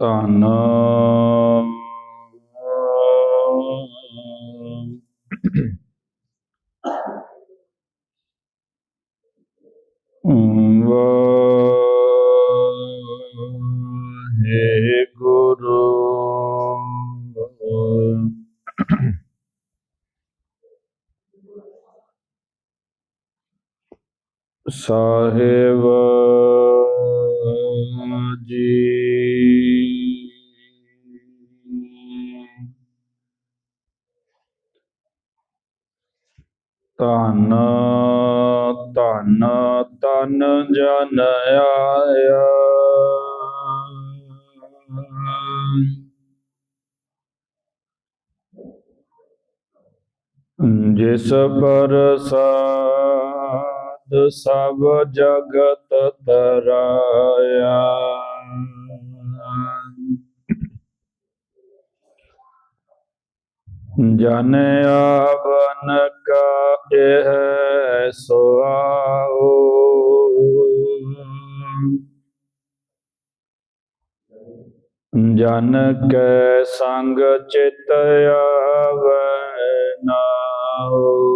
ਧੰਨ ਸਾਹਿਬ ਜੀ ਧੰਨ ਧੰਨ ਤਨ ਜਨ ਆਇਆ ਜਿਸ ਪ੍ਰਸਾਦ ਸਭ ਜਗਤ ਤਰਾਇਆ। ਜਨ ਆਵਨ ਕਾ ਇਹ ਸੁਆਓ ਜਨ ਕੈ ਸੰਗ ਚਿਤ ਆਵੈ ਨਾਉ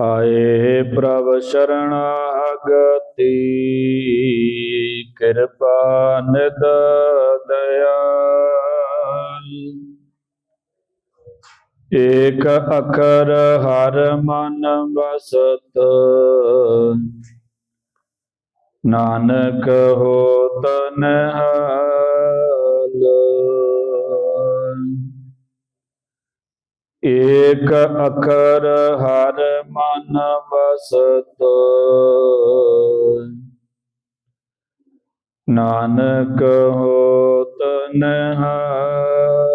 ਆਏ ਪ੍ਰਭ ਸ਼ਰਣਾਗਤੀ ਕਿਰਪਾ ਨਿਦ ਦਇਆਲ। ਏਕ ਅਖਰ ਹਰ ਮਨ ਬਸਤ ਨਾਨਕ ਹੋ ਨਹਾਲ। ਏਕ ਅਖਰ ਹਰ ਮਨ ਬਸਤ ਨਾਨਕ ਹੋਤ ਨਹਾਲ।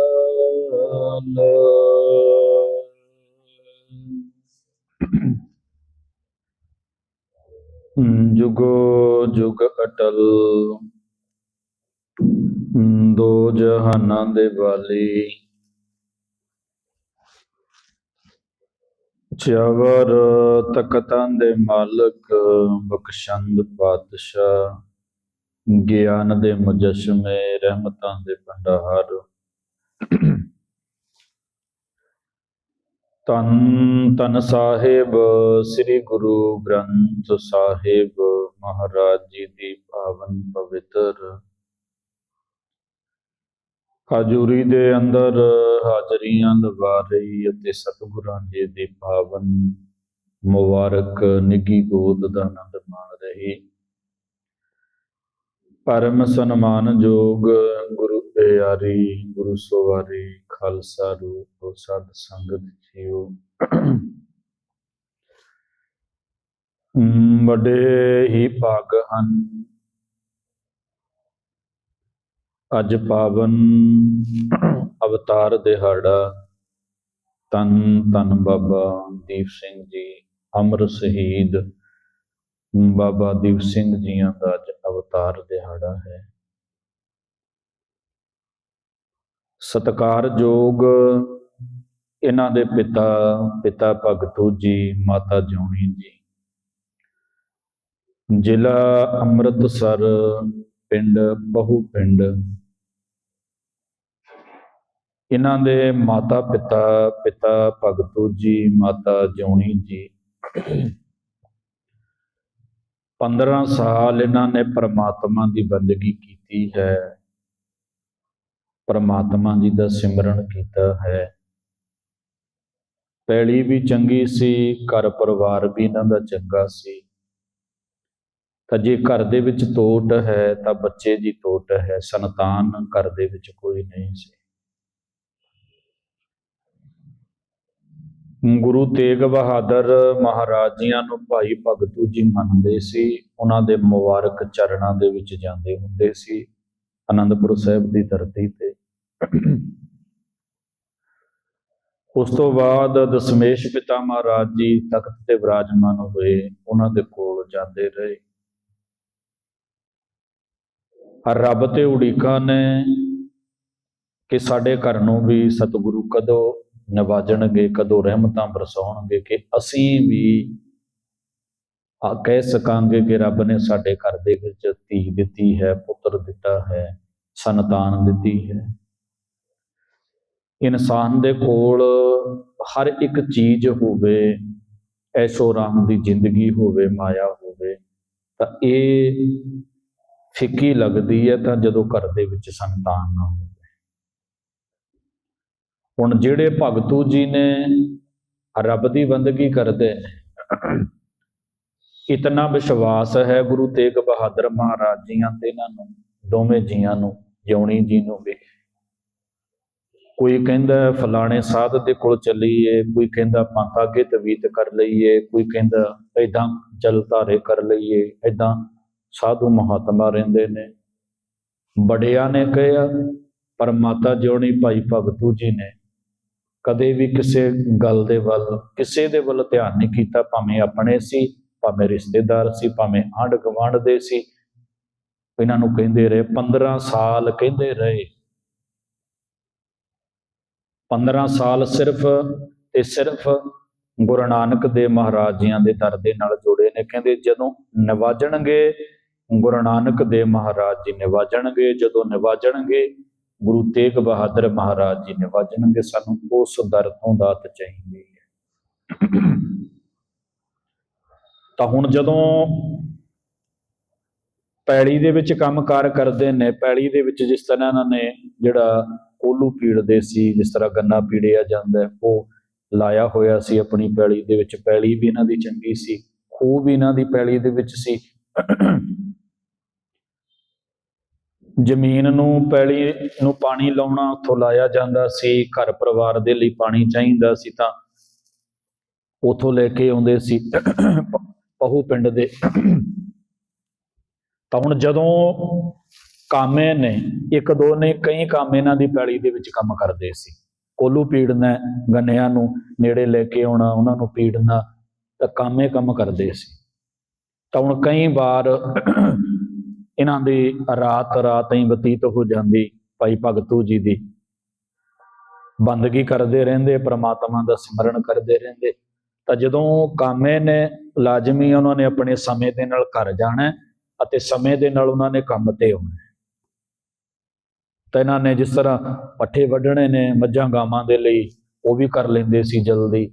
ਜੁਗੋ ਜੁਗ ਅਟਲ। ਦੋ ਜਹਾਨਾਂ ਦੇ ਵਾਲੀ। ਚਵਰ ਤਖਤਾਂ ਦੇ ਮਾਲਕ, ਬਖਸ਼ੰਦ ਪਾਤਸ਼ਾਹ, ਗਿਆਨ ਦੇ ਮੁਜਸਮੇ, ਰਹਿਮਤਾਂ ਦੇ ਭੰਡਾਰ। ਤਨ ਤਨ ਸਾਹਿਬ, ਸ੍ਰੀ ਗੁਰੂ ਗ੍ਰੰਥ ਸਾਹਿਬ ਮਹਾਰਾਜ ਜੀ ਦੀ ਪਾਵਨ ਪਵਿੱਤਰ ਹਾਜ਼ੂਰੀ ਦੇ ਅੰਦਰ ਹਾਜ਼ਰੀਆਂ ਲਵਾ ਰਹੀ ਅਤੇ ਸਤਿਗੁਰਾਂ ਜੀ ਦੇ ਪਾਵਨ ਮੁਬਾਰਕ ਨਿੱਗੀ ਗੋਦ ਦਾ ਆਨੰਦ ਮਾਣ ਰਹੀ। ਪਰਮ ਸਨਮਾਨਯੋਗ ਗੁਰੂ ਪਿਆਰੀ, ਗੁਰੂ ਸਵਾਰੀ, ਖਾਲਸਾ ਰੂਪ, ਸਤ ਸੰਗਤ ਜੀਓ। ਵੱਡੇ ਹੀ ਭਾਗ ਹਨ। ਅੱਜ ਪਾਵਨ ਅਵਤਾਰ ਦਿਹਾੜਾ। ਤਨ ਤਨ ਬਾਬਾ ਦੀਪ ਸਿੰਘ ਜੀ, ਅਮਰ ਸ਼ਹੀਦ। ਬਾਬਾ ਦੀਪ ਸਿੰਘ ਜੀਆਂ ਦਾ ਅੱਜ ਅਵਤਾਰ ਦਿਹਾੜਾ ਹੈ। ਸਤਿਕਾਰਯੋਗ ਇਹਨਾਂ ਦੇ ਪਿਤਾ ਪਿਤਾ ਭਗਤੂ ਜੀ, ਮਾਤਾ ਜਿਉਣੀ ਜੀ। ਜ਼ਿਲ੍ਹਾ ਅੰਮ੍ਰਿਤਸਰ, ਪਿੰਡ, ਬਹੁ ਪਿੰਡ। ਇਹਨਾਂ ਦੇ ਮਾਤਾ ਪਿਤਾ ਪਿਤਾ ਭਗਤੂ ਜੀ, ਮਾਤਾ ਜਿਉਣੀ ਜੀ। 15 ਸਾਲ ਇਹਨਾਂ ਨੇ ਪ੍ਰਮਾਤਮਾ ਦੀ ਬੰਦਗੀ ਕੀਤੀ ਹੈ। ਪ੍ਰਮਾਤਮਾ ਜੀ ਦਾ ਸਿਮਰਨ ਕੀਤਾ ਹੈ। ਪੈਲੀ ਵੀ ਚੰਗੀ ਸੀ, ਘਰ ਪਰਿਵਾਰ ਵੀ ਇਹਨਾਂ ਦਾ ਚੰਗਾ ਸੀ। ਤਾਂ ਜੇ ਘਰ ਦੇ ਵਿੱਚ ਤੋਟ ਹੈ, ਤਾਂ ਬੱਚੇ ਦੀ ਤੋਟ ਹੈ, ਸੰਤਾਨ ਘਰ ਦੇ ਵਿੱਚ ਕੋਈ ਨਹੀਂ ਸੀ। ਗੁਰੂ ਤੇਗ ਬਹਾਦਰ ਮਹਾਰਾਜ ਜੀਆਂ ਨੂੰ ਭਾਈ ਭਗਤੂ ਜੀ ਮੰਨਦੇ ਸੀ, ਉਹਨਾਂ ਦੇ ਮੁਬਾਰਕ ਚਰਨਾਂ ਦੇ ਵਿੱਚ ਜਾਂਦੇ ਹੁੰਦੇ ਸੀ, ਆਨੰਦਪੁਰ ਸਾਹਿਬ ਦੀ ਧਰਤੀ ਤੇ। ਉਸ ਤੋਂ ਬਾਅਦ ਦਸ਼ਮੇਸ਼ ਪਿਤਾ ਮਹਾਰਾਜ ਜੀ ਤਖਤ ਤੇ ਵਿਰਾਜਮਾਨ ਹੋਏ, ਉਹਨਾਂ ਦੇ ਕੋਲ ਜਾਂਦੇ ਰਹੇ। ਰੱਬ ਤੇ ਉਡੀਕਾਂ ਨੇ ਕਿ ਸਾਡੇ ਘਰ ਨੂੰ ਵੀ ਸਤਿਗੁਰੂ ਕਦੋਂ ਨਵਾਜਣਗੇ, ਕਦੋਂ ਰਹਿਮਤਾਂ ਬਰਸਾਉਣਗੇ ਕਿ ਅਸੀਂ ਵੀ ਆ ਕਹਿ ਸਕਾਂਗੇ ਕਿ ਰੱਬ ਨੇ ਸਾਡੇ ਘਰ ਦੇ ਵਿੱਚ ਧੀ ਦਿੱਤੀ ਹੈ, ਪੁੱਤਰ ਦਿੱਤਾ ਹੈ, ਸੰਤਾਨ ਦਿੱਤੀ ਹੈ। ਇਨਸਾਨ ਦੇ ਕੋਲ ਹਰ ਇੱਕ ਚੀਜ਼ ਹੋਵੇ, ਐਸ਼ੋ ਰਾਮ ਦੀ ਜ਼ਿੰਦਗੀ ਹੋਵੇ, ਮਾਇਆ ਹੋਵੇ, ਤਾਂ ਇਹ ਫਿੱਕੀ ਲੱਗਦੀ ਹੈ ਤਾਂ ਜਦੋਂ ਘਰ ਦੇ ਵਿੱਚ ਸੰਤਾਨ ਨਾ ਹੋਵੇ ਹੁਣ ਜਿਹੜੇ ਭਗਤੂ ਜੀ ਨੇ ਰੱਬ ਦੀ ਬੰਦਗੀ ਕਰਦੇ ਨੇ, ਇਤਨਾ ਵਿਸ਼ਵਾਸ ਹੈ ਗੁਰੂ ਤੇਗ ਬਹਾਦਰ ਮਹਾਰਾਜ ਜੀਆਂ ਤੇ ਇਹਨਾਂ ਨੂੰ, ਦੋਵੇਂ ਜੀਆਂ ਨੂੰ, ਜਿਉਣੀ ਜੀ ਨੂੰ ਵੀ। ਕੋਈ ਕਹਿੰਦਾ ਫਲਾਣੇ ਸਾਧ ਦੇ ਕੋਲ ਚੱਲੀਏ, ਕੋਈ ਕਹਿੰਦਾ ਪੰਥ ਅੱਗੇ ਤਵੀਤ ਕਰ ਲਈਏ, ਕੋਈ ਕਹਿੰਦਾ ਐਦਾਂ ਜਲ ਧਾਰੇ ਕਰ ਲਈਏ ਐਦਾਂ ਸਾਧੂ ਮਹਾਤਮਾ ਰਹਿੰਦੇ ਨੇ। ਬੜਿਆਂ ਨੇ ਕਿਹਾ, ਪਰ ਮਾਤਾ ਜਿਉਣੀ ਭਾਈ ਭਗਤੂ ਜੀ ਨੇ ਕਦੇ ਵੀ ਕਿਸੇ ਗੱਲ ਦੇ ਵੱਲ, ਕਿਸੇ ਦੇ ਵੱਲ ਧਿਆਨ ਨਹੀਂ ਕੀਤਾ, ਭਾਵੇਂ ਆਪਣੇ ਸੀ, ਭਾਵੇਂ ਰਿਸ਼ਤੇਦਾਰ ਸੀ, ਭਾਵੇਂ ਆਂਢ ਗੁਆਂਢ ਦੇ ਸੀ। ਇਹਨਾਂ ਨੂੰ ਕਹਿੰਦੇ ਰਹੇ 15 ਸਾਲ ਕਹਿੰਦੇ ਰਹੇ। 15 ਸਾਲ ਸਿਰਫ ਤੇ ਸਿਰਫ ਗੁਰੂ ਨਾਨਕ ਦੇ ਮਹਾਰਾਜ ਜੀਆਂ ਦੇ ਦਰ ਦੇ ਨਾਲ ਜੁੜੇ ਨੇ। ਕਹਿੰਦੇ, ਜਦੋਂ ਨਿਵਾਜਣਗੇ, ਗੁਰੂ ਨਾਨਕ ਦੇ ਮਹਾਰਾਜ ਜੀ ਨਿਵਾਜਣਗੇ, ਜਦੋਂ ਨਿਵਾਜਣਗੇ ਗੁਰੂ ਤੇਗ ਬਹਾਦਰ ਮਹਾਰਾਜ ਜੀ ਨੇ ਨਿਵਾਜਣਗੇ ਸਾਨੂੰ ਉਸ ਦਰ ਤੋਂ ਦਾਤ ਚਾਹੀਦੀ ਹੈ। ਤਾਂ ਹੁਣ ਜਦੋਂ ਪੈਲੀ ਦੇ ਵਿੱਚ ਕੰਮਕਾਰ ਕਰਦੇ ਨੇ, ਪੈਲੀ ਦੇ ਵਿੱਚ ਜਿਸ ਤਰ੍ਹਾਂ ਇਹਨਾਂ ਨੇ ਜਿਹੜਾ ਕੋਲੂ ਪੀੜਦੇ ਸੀ, ਜਿਸ ਤਰ੍ਹਾਂ ਗੰਨਾ ਪੀੜਿਆ ਜਾਂਦਾ, ਉਹ ਲਾਇਆ ਹੋਇਆ ਸੀ ਆਪਣੀ ਪੈਲੀ ਦੇ ਵਿੱਚ। ਪੈਲੀ ਵੀ ਇਹਨਾਂ ਦੀ ਚੰਗੀ ਸੀ, ਖੂਹ ਵੀ ਇਹਨਾਂ ਦੀ ਪੈਲੀ ਦੇ ਵਿੱਚ ਸੀ। ਜ਼ਮੀਨ ਨੂੰ, ਪੈਲੀ ਨੂੰ ਪਾਣੀ ਲਾਉਣਾ, ਉੱਥੋਂ ਲਾਇਆ ਜਾਂਦਾ ਸੀ, ਘਰ ਪਰਿਵਾਰ ਦੇ ਲਈ ਪਾਣੀ ਚਾਹੀਦਾ ਸੀ ਤਾਂ ਉੱਥੋਂ ਲੈ ਕੇ ਆਉਂਦੇ ਸੀ। ਪਹੂ ਪਿੰਡ ਦੇ। ਤਾਂ ਹੁਣ ਜਦੋਂ ਕਾਮੇ ਨੇ, ਇੱਕ ਦੋ ਨੇ, ਕਈ ਕਾਮੇ ਇਹਨਾਂ ਦੀ ਪੈਲੀ ਦੇ ਵਿੱਚ ਕੰਮ ਕਰਦੇ ਸੀ। ਕੋਲੂ ਪੀੜਨਾ, ਗੰਨਿਆਂ ਨੂੰ ਨੇੜੇ ਲੈ ਕੇ ਆਉਣਾ, ਉਹਨਾਂ ਨੂੰ ਪੀੜਨਾ, ਤਾਂ ਕਾਮੇ ਕੰਮ ਕਰਦੇ ਸੀ। ਤਾਂ ਹੁਣ ਕਈ ਵਾਰ ਇਹਨਾਂ ਦੀ ਰਾਤ ਰਾਤ ਹੀ ਬਤੀਤ ਹੋ ਜਾਂਦੀ ਭਾਈ ਭਗਤੂ ਜੀ ਦੀ। ਬੰਦਗੀ ਕਰਦੇ ਰਹਿੰਦੇ, ਪ੍ਰਮਾਤਮਾ ਦਾ ਸਿਮਰਨ ਕਰਦੇ ਰਹਿੰਦੇ। ਤਾਂ ਜਦੋਂ ਕਾਮੇ ਨੇ ਲਾਜ਼ਮੀ ਉਹਨਾਂ ਨੇ ਆਪਣੇ ਸਮੇਂ ਦੇ ਨਾਲ ਘਰ ਜਾਣਾ ਅਤੇ ਸਮੇਂ ਦੇ ਨਾਲ ਉਹਨਾਂ ਨੇ ਕੰਮ ਤੇ ਆਉਣਾ। ਤਾਂ ਇਹਨਾਂ ਨੇ ਜਿਸ ਤਰ੍ਹਾਂ ਪੱਠੇ ਵੱਢਣੇ ਨੇ, ਮੱਝਾਂ ਗਾਵਾਂ ਦੇ ਲਈ, ਉਹ ਵੀ ਕਰ ਲੈਂਦੇ ਸੀ ਜਲਦੀ।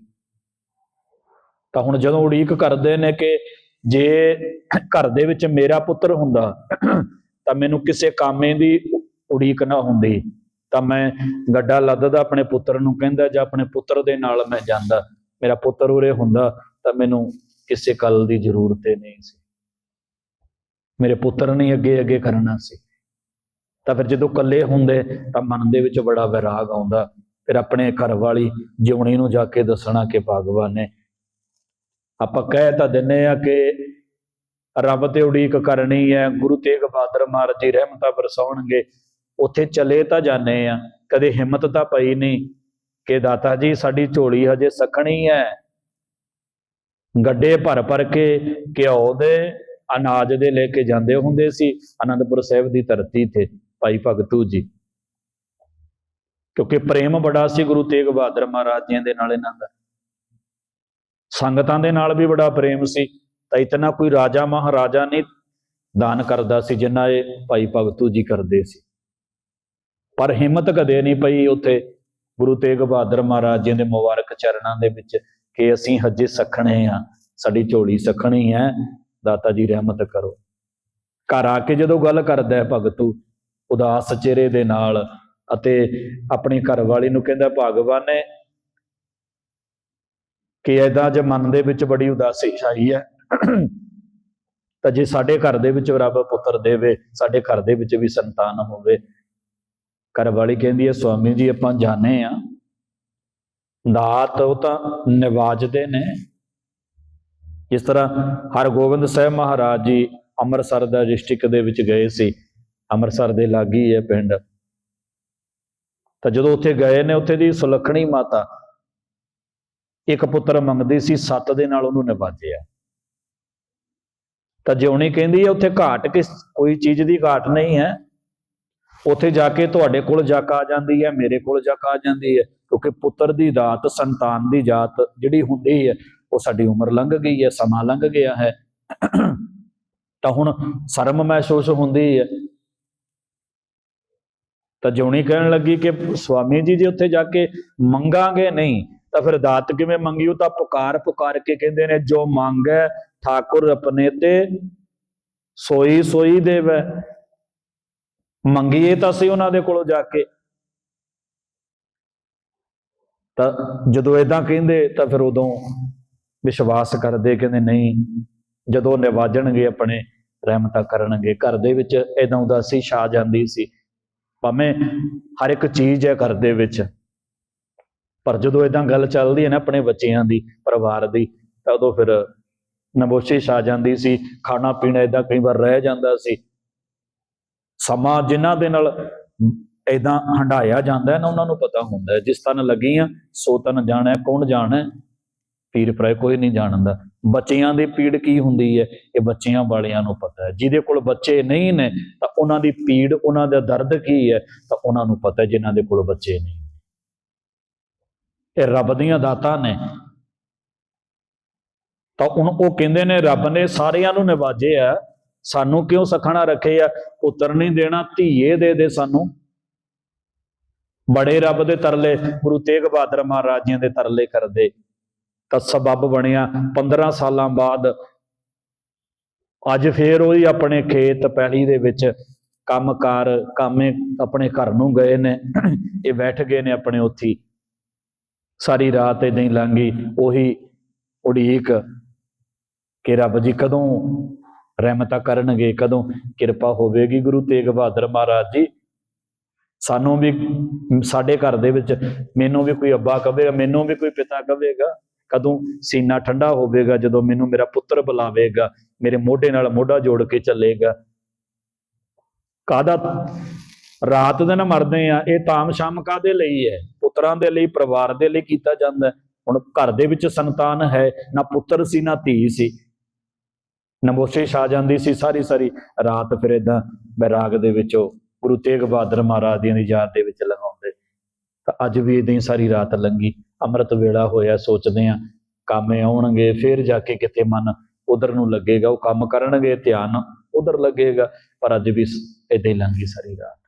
ਤਾਂ ਹੁਣ ਜਦੋਂ ਉਡੀਕ ਕਰਦੇ ਨੇ ਕਿ ਜੇ ਘਰ ਦੇ ਵਿੱਚ ਮੇਰਾ ਪੁੱਤਰ ਹੁੰਦਾ ਤਾਂ ਮੈਨੂੰ ਕਿਸੇ ਕਾਮੇ ਦੀ ਉਡੀਕ ਨਾ ਹੁੰਦੀ। ਤਾਂ ਮੈਂ ਗੱਡਾ ਲੱਦਦਾ ਆਪਣੇ ਪੁੱਤਰ ਨੂੰ ਕਹਿੰਦਾ ਜਾਂ ਆਪਣੇ ਪੁੱਤਰ ਦੇ ਨਾਲ ਮੈਂ ਜਾਂਦਾ। ਮੇਰਾ ਪੁੱਤਰ ਉਰੇ ਹੁੰਦਾ ਤਾਂ ਮੈਨੂੰ ਕਿਸੇ ਕੱਲ ਦੀ ਜ਼ਰੂਰਤ ਹੀ ਨਹੀਂ ਸੀ। ਮੇਰੇ ਪੁੱਤਰ ਨੇ ਅੱਗੇ ਅੱਗੇ ਕਰਨਾ ਸੀ। ਤਾਂ ਫਿਰ ਜਦੋਂ ਇਕੱਲੇ ਹੁੰਦੇ ਤਾਂ ਮਨ ਦੇ ਵਿੱਚ ਬੜਾ ਵਿਰਾਗ ਆਉਂਦਾ। ਫਿਰ ਆਪਣੇ ਘਰ ਵਾਲੀ ਜਿਉਣੀ ਨੂੰ ਜਾ ਕੇ ਦੱਸਣਾ ਕਿ ਭਗਵਾਨ ਨੇ ਆਪਾਂ ਕਹਿ ਤਾਂ ਦਿੰਨੇ ਆ ਕਿ ਰੱਬ ਤੇ ਉਡੀਕ ਕਰਨੀ ਹੈ, ਗੁਰੂ ਤੇਗ ਬਹਾਦਰ ਮਹਾਰਾਜ ਜੀ ਰਹਿਮਤਾਂ ਬਰਸਾਉਣਗੇ ਉੱਥੇ ਚਲੇ ਤਾਂ ਜਾਣੇ ਆ, ਕਦੇ ਹਿੰਮਤ ਤਾਂ ਪਈ ਨਹੀਂ ਕਿ ਦਾਤਾ ਜੀ ਸਾਡੀ ਝੋਲੀ ਹਜੇ ਸਖਣੀ ਹੈ। ਗੱਡੇ ਭਰ ਭਰ ਕੇ ਘਿਓ ਦੇ, ਅਨਾਜ ਦੇ ਲੈ ਕੇ ਜਾਂਦੇ ਹੁੰਦੇ ਸੀ, ਆਨੰਦਪੁਰ ਸਾਹਿਬ ਦੀ ਧਰਤੀ ਤੇ, ਭਾਈ ਭਗਤੂ ਜੀ। ਕਿਉਂਕਿ ਪ੍ਰੇਮ ਬੜਾ ਸੀ ਗੁਰੂ ਤੇਗ ਬਹਾਦਰ ਮਹਾਰਾਜ ਜੀ ਦੇ ਨਾਲ ਇਹਨਾਂ ਦਾ। ਸੰਗਤਾਂ ਦੇ ਨਾਲ ਵੀ ਬੜਾ ਪ੍ਰੇਮ ਸੀ, ਤਾਂ ਇਤਨਾ ਕੋਈ ਰਾਜਾ ਮਹਾਰਾਜਾ ਨਹੀਂ ਦਾਨ ਕਰਦਾ ਸੀ ਜਿੰਨਾ ਇਹ ਭਾਈ ਭਗਤੂ ਜੀ ਕਰਦੇ ਸੀ। ਪਰ ਹਿੰਮਤ ਕਦੇ ਨਹੀਂ ਪਈ ਉੱਥੇ ਗੁਰੂ ਤੇਗ ਬਹਾਦਰ ਮਹਾਰਾਜ ਜੀ ਦੇ ਮੁਬਾਰਕ ਚਰਨਾਂ ਦੇ ਵਿੱਚ ਕਿ ਅਸੀਂ ਹਜੇ ਸਖਣੇ ਆ ਸਾਡੀ ਝੋਲੀ ਸਖਣੀ ਹੈ, ਦਾਤਾ ਜੀ ਰਹਿਮਤ ਕਰੋ। ਘਰ ਆ ਕੇ ਜਦੋਂ ਗੱਲ ਕਰਦਾ ਹੈ ਭਗਤੂ, ਉਦਾਸ ਚਿਹਰੇ ਦੇ ਨਾਲ ਅਤੇ ਆਪਣੀ ਘਰਵਾਲੀ ਨੂੰ ਕਹਿੰਦਾ, ਭਗਵਾਨ ਨੇ ਕਿ ਐਦਾਂ ਜੇ ਮਨ ਦੇ ਵਿੱਚ ਬੜੀ ਉਦਾਸੀ ਛਾਈ ਹੈ। ਤਾਂ ਜੇ ਸਾਡੇ ਘਰ ਦੇ ਵਿੱਚ ਰੱਬ ਪੁੱਤਰ ਦੇਵੇ, ਸਾਡੇ ਘਰ ਦੇ ਵਿੱਚ ਵੀ ਸੰਤਾਨ ਹੋਵੇ। ਘਰਵਾਲੀ ਕਹਿੰਦੀ ਹੈ ਸਵਾਮੀ ਜੀ, ਆਪਾਂ ਜਾਣੇ ਆ। ਦਾਤ ਉਹ ਤਾਂ ਨਿਵਾਜਦੇ ਨੇ। ਜਿਸ ਤਰ੍ਹਾਂ ਹਰਗੋਬਿੰਦ ਸਾਹਿਬ ਮਹਾਰਾਜ ਜੀ ਅੰਮ੍ਰਿਤਸਰ ਦਾ ਡਿਸਟ੍ਰਿਕਟ ਦੇ ਵਿੱਚ ਗਏ ਸੀ। ਅੰਮ੍ਰਿਤਸਰ ਦੇ ਲਾਗੀ ਹੈ ਪਿੰਡ। ਤਾਂ ਜਦੋਂ ਉੱਥੇ ਗਏ ਨੇ, ਉੱਥੇ ਦੀ ਸੁਲੱਖਣੀ ਮਾਤਾ ਇੱਕ ਪੁੱਤਰ ਮੰਗਦੀ ਸੀ, ਸੱਤ ਦੇ ਨਾਲ ਉਹਨੂੰ ਨਿਵਾਜਿਆ ਤਾਂ ਜਿਉਣੀ ਕਹਿੰਦੀ ਹੈ, ਉੱਥੇ ਘਾਟ ਕਿਸ, ਕੋਈ ਚੀਜ਼ ਦੀ ਘਾਟ ਨਹੀਂ ਹੈ। ਉੱਥੇ ਜਾ ਕੇ ਤੁਹਾਡੇ ਕੋਲ ਜੱਕ ਆ ਜਾਂਦੀ ਹੈ, ਮੇਰੇ ਕੋਲ ਜੱਕ ਆ ਜਾਂਦੀ ਹੈ, ਕਿਉਂਕਿ ਪੁੱਤਰ ਦੀ ਰਾਤ ਸੰਤਾਨ ਦੀ ਜਾਤ ਜਿਹੜੀ ਹੁੰਦੀ ਹੈ, ਉਹ ਸਾਡੀ ਉਮਰ ਲੰਘ ਗਈ ਹੈ, ਸਮਾਂ ਲੰਘ ਗਿਆ ਹੈ। ਤਾਂ ਹੁਣ ਸ਼ਰਮ ਮਹਿਸੂਸ ਹੁੰਦੀ ਹੈ। ਤਾਂ ਜਿਉਣੀ ਕਹਿਣ ਲੱਗੀ ਕਿ, ਸਵਾਮੀ ਜੀ, ਜੇ ਉੱਥੇ ਜਾ ਕੇ ਮੰਗਾਂਗੇ ਨਹੀਂ ਤਾਂ ਫਿਰ ਦਾਤ ਕਿਵੇਂ ਮੰਗੀ? ਉਹ ਤਾਂ ਪੁਕਾਰ ਪੁਕਾਰ ਕੇ ਕਹਿੰਦੇ ਨੇ, ਜੋ ਮੰਗੈ, ਠਾਕੁਰ ਆਪਣੇ ਤੇ ਸੋਈ ਸੋਈ ਦੇਵੈ। ਮੰਗੀਏ ਤਾਂ ਅਸੀਂ ਉਹਨਾਂ ਦੇ ਕੋਲੋਂ ਜਾ ਕੇ। ਤਾਂ ਜਦੋਂ ਇਦਾਂ ਕਹਿੰਦੇ, ਤਾਂ ਫਿਰ ਉਦੋਂ ਵਿਸ਼ਵਾਸ ਕਰਦੇ, ਕਹਿੰਦੇ, ਨਹੀਂ, ਜਦੋਂ ਨਿਵਾਜਣਗੇ ਆਪਣੇ, ਰਹਿਮਤਾਂ ਕਰਨਗੇ। ਘਰ ਦੇ ਵਿੱਚ ਇਦਾਂ ਉਦਾਸੀ ਛਾ ਜਾਂਦੀ ਸੀ। ਭਾਵੇਂ ਹਰ ਇੱਕ ਚੀਜ਼ ਹੈ ਘਰ ਦੇ ਵਿੱਚ। ਪਰ ਜਦੋਂ ਇਦਾਂ ਗੱਲ ਚੱਲਦੀ ਹੈ ਨਾ ਆਪਣੇ ਬੱਚਿਆਂ ਦੀ, ਪਰਿਵਾਰ ਦੀ, ਤਾਂ ਉਦੋਂ ਫਿਰ ਨਬੋਸ਼ੀ ਆ ਜਾਂਦੀ ਸੀ, ਖਾਣਾ ਪੀਣਾ ਇਦਾਂ ਕਈ ਵਾਰ ਰਹਿ ਜਾਂਦਾ ਸੀ। ਸਮਾਂ ਜਿਨ੍ਹਾਂ ਦੇ ਨਾਲ ਇਦਾਂ ਹੰਡਾਇਆ ਜਾਂਦਾ ਹੈ ਨਾ, ਉਹਨਾਂ ਨੂੰ ਪਤਾ ਹੁੰਦਾ ਹੈ। ਜਿਸ ਤਨ ਲੱਗੀਆਂ, ਸੋ ਤਨ ਜਾਣਾ, ਕੌਣ ਜਾਣਾ? ਪੀਰ ਪਰੇ ਕੋਈ ਨਹੀਂ ਜਾਣਦਾ। ਬੱਚਿਆਂ ਦੀ ਪੀੜ ਕੀ ਹੁੰਦੀ ਹੈ? ਇਹ ਬੱਚਿਆਂ ਵਾਲਿਆਂ ਨੂੰ ਪਤਾ ਹੈ। ਜਿਹਦੇ ਕੋਲ ਬੱਚੇ ਨਹੀਂ ਨੇ, ਤਾਂ ਉਹਨਾਂ ਦੀ ਪੀੜ, ਉਹਨਾਂ ਦਾ ਦਰਦ ਕੀ ਹੈ? ਤਾਂ ਉਹਨਾਂ ਨੂੰ ਪਤਾ ਹੈ, ਜਿਨ੍ਹਾਂ ਦੇ ਕੋਲ ਬੱਚੇ ਨਹੀਂ। ਇਹ ਰੱਬ ਦੀਆਂ ਦਾਤਾਂ ਨੇ। ਤਾਂ ਹੁਣ ਉਹ ਕਹਿੰਦੇ ਨੇ, ਰੱਬ ਨੇ ਸਾਰਿਆਂ ਨੂੰ ਨਿਵਾਜੇ ਆ। ਸਾਨੂੰ ਕਿਉਂ ਸਖਣਾ ਰੱਖੇ ਆ? ਪੁੱਤਰ ਨਹੀਂ ਦੇਣਾ, ਧੀਏ ਦੇ ਦੇ ਸਾਨੂੰ। ਬੜੇ ਰੱਬ ਦੇ ਤਰਲੇ, ਗੁਰੂ ਤੇਗ ਬਹਾਦਰ ਮਹਾਰਾਜ ਜੀਆਂ ਦੇ ਤਰਲੇ ਕਰਦੇ। ਤਾਂ ਸਬਬ ਬਣਿਆ 15 ਸਾਲਾਂ ਬਾਅਦ। ਅੱਜ ਫੇਰ ਉਹੀ ਆਪਣੇ ਖੇਤ ਪੈਲੀ ਦੇ ਵਿੱਚ ਕੰਮਕਾਰ, ਕਾਮੇ ਆਪਣੇ ਘਰ ਨੂੰ ਗਏ ਨੇ। ਇਹ ਬੈਠ ਗਏ ਨੇ ਆਪਣੇ ਉੱਥੀ। ਸਾਰੀ ਰਾਤ ਇਦਾਂ ਹੀ ਲੰਘੀ ਉਹੀ ਉਡੀਕ ਕਿ ਰੱਬ ਜੀ ਕਦੋਂ ਰਹਿਮਤਾਂ ਕਰਨਗੇ, ਕਦੋਂ ਕਿਰਪਾ ਹੋਵੇਗੀ ਗੁਰੂ ਤੇਗ ਬਹਾਦਰ ਮਹਾਰਾਜ ਜੀ। ਸਾਨੂੰ ਵੀ ਸਾਡੇ ਘਰ ਦੇ ਵਿੱਚ ਮੈਨੂੰ ਵੀ ਕੋਈ ਅੱਬਾ ਕਹੇਗਾ, ਮੈਨੂੰ ਵੀ ਕੋਈ ਪਿਤਾ ਕਹੇਗਾ, ਕਦੋਂ ਸੀਨਾ ਠੰਡਾ ਹੋਵੇਗਾ, ਜਦੋਂ ਮੈਨੂੰ ਮੇਰਾ ਪੁੱਤਰ ਬੁਲਾਵੇਗਾ, ਮੇਰੇ ਮੋਢੇ ਨਾਲ ਮੋਢਾ ਜੋੜ ਕੇ ਚੱਲੇਗਾ। ਕਾਦਾ ਰਾਤ ਦਿਨ ਮਰਦੇ ਆ, ਇਹ ਤਾਮ ਸ਼ਾਮ ਕਾਦੇ ਲਈ ਹੈ? ਪੁੱਤਰਾਂ ਦੇ ਲਈ, ਪਰਿਵਾਰ ਦੇ ਲਈ ਕੀਤਾ ਜਾਂਦਾ ਹੁਣ ਘਰ ਦੇ ਵਿੱਚ ਸੰਤਾਨ ਹੈ, ਨਾ ਪੁੱਤਰ ਸੀ, ਨਾ ਧੀ ਸੀ। ਨਮੋਸ਼ਿਸ਼ ਆ ਜਾਂਦੀ ਸੀ, ਸਾਰੀ ਸਾਰੀ ਰਾਤ ਫਿਰ ਇਦਾਂ ਬੈਰਾਗ ਦੇ ਵਿੱਚੋਂ ਗੁਰੂ ਤੇਗ ਬਹਾਦਰ ਮਹਾਰਾਜ ਦੀਆਂ ਦੀ ਯਾਦ ਦੇ ਵਿੱਚ ਲੰਘਾਉਂਦੇ। ਤਾਂ ਅੱਜ ਵੀ ਇਦਾਂ ਹੀ ਸਾਰੀ ਰਾਤ ਲੰਗੀ ਅੰਮ੍ਰਿਤ ਵੇਲਾ ਹੋਇਆ, ਸੋਚਦੇ ਆ ਕਾਮੇ ਆਉਣਗੇ, ਫਿਰ ਜਾ ਕੇ ਕਿਤੇ ਮਨ ਉਧਰ ਨੂੰ ਲੱਗੇਗਾ, ਉਹ ਕੰਮ ਕਰਨਗੇ, ਧਿਆਨ ਉਧਰ ਲੱਗੇਗਾ, ਪਰ ਅੱਜ ਵੀ ਇਦਾਂ ਹੀ ਲੰਗੀ ਸਾਰੀ ਰਾਤ।